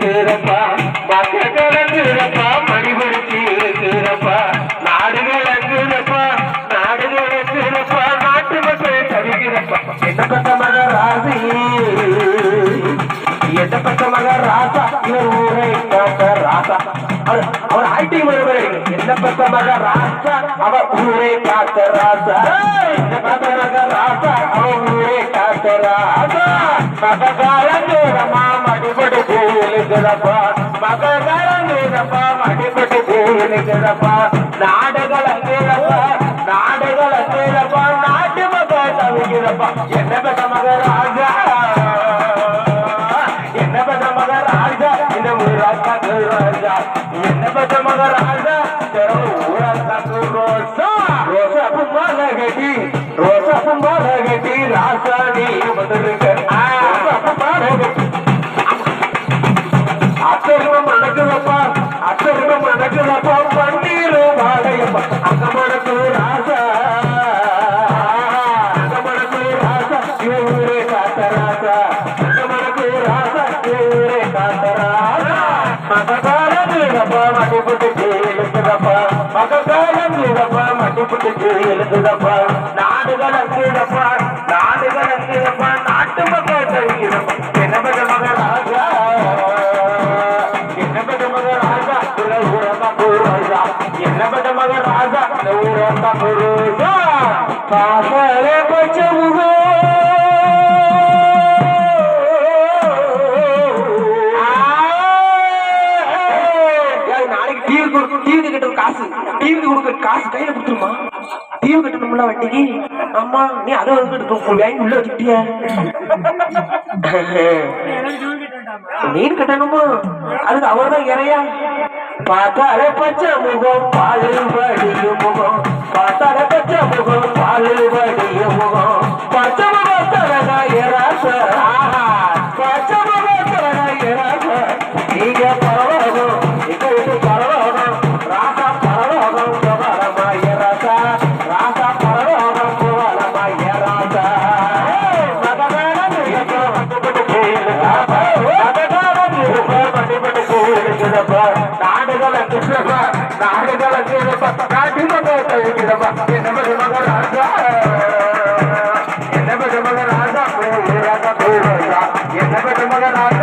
இருக்கிறப்பா மக்கள் கலங்குறப்பா மணிபடிச்சு இருக்கிறப்பா நாடு அங்குறப்பா நாடு அங்குறப்பா நாட்டு மக்கள் தவிக்கிறப்பா என்ன ராசி? மகராசி என்ன மக ராசா? இவர் ஊரை காத்த ராசா. அவர் அவர் ஐடி வருவரை என்ன மக ராசா? அவர் ஊரை காத்த ராசா. எந்த என்ன மக ராசா? அவர் ஊரை காத்த ராசா. மககாலங்கூரமா மடிபட்டு கூலுகிறப்பா மககாலங்கூரப்பா மடிபட்டு கூலுகிறப்பா நாடுகளங்கூரப்பா நாடுகளங்கூரப்பா நாட்டு மக்கள் தவிக்கிறப்பா என்ன பட்ட மகராஜா? என்ன பட்ட மகராஜா? இந்த ஊராக்காக்கு ராஜா. என்ன பட்ட மகராஜா? ஊராக்காக்கு ரோசா ரோசா பும்மால கட்டி ரோசா பும்மால கட்டி ராசாணி வந்திருக்க ரோசா பும்மால கட்டி மககாலம் வீடப்பா மடிபுட்டு கேளுக்குதப்பா மககாலம் வீடப்பா மடிபுட்டு கேளுக்குதப்பா நாடுகள் அங்கிடப்பா நாடுகள் அங்கிடப்பா நாட்டு மக்கள் தருகிறப்பா என்ன மகராஜா என்ன பட்ட மக ராஜா இந்த ஊரந்தா குருராஜா என்ன பட்ட மக ராஜா இந்த ஊரந்தா நாளைக்கு டிவி கொடுக்கும் டிவி கட்டுற காசு. டிவி கொடுக்க காசு கையில கொடுத்துருமா? டிவி கட்டணும்ல வண்டிக்கு? அம்மா நீ அதை வந்து எடுத்து வாங்கி உள்ள வச்சுட்டிய மீன் கட்டணுமா? அதுக்கு அவர் தான் இறையா? பார்த்தாலே பச்சை முகம் பாலில் படியும் முகம். பார்த்தாலே பச்சை முகம் பாலில் காட்டு மகத்தை விடமா என்ன மக ராஜா என்ன மக ராஜா என்ன மக ராஜா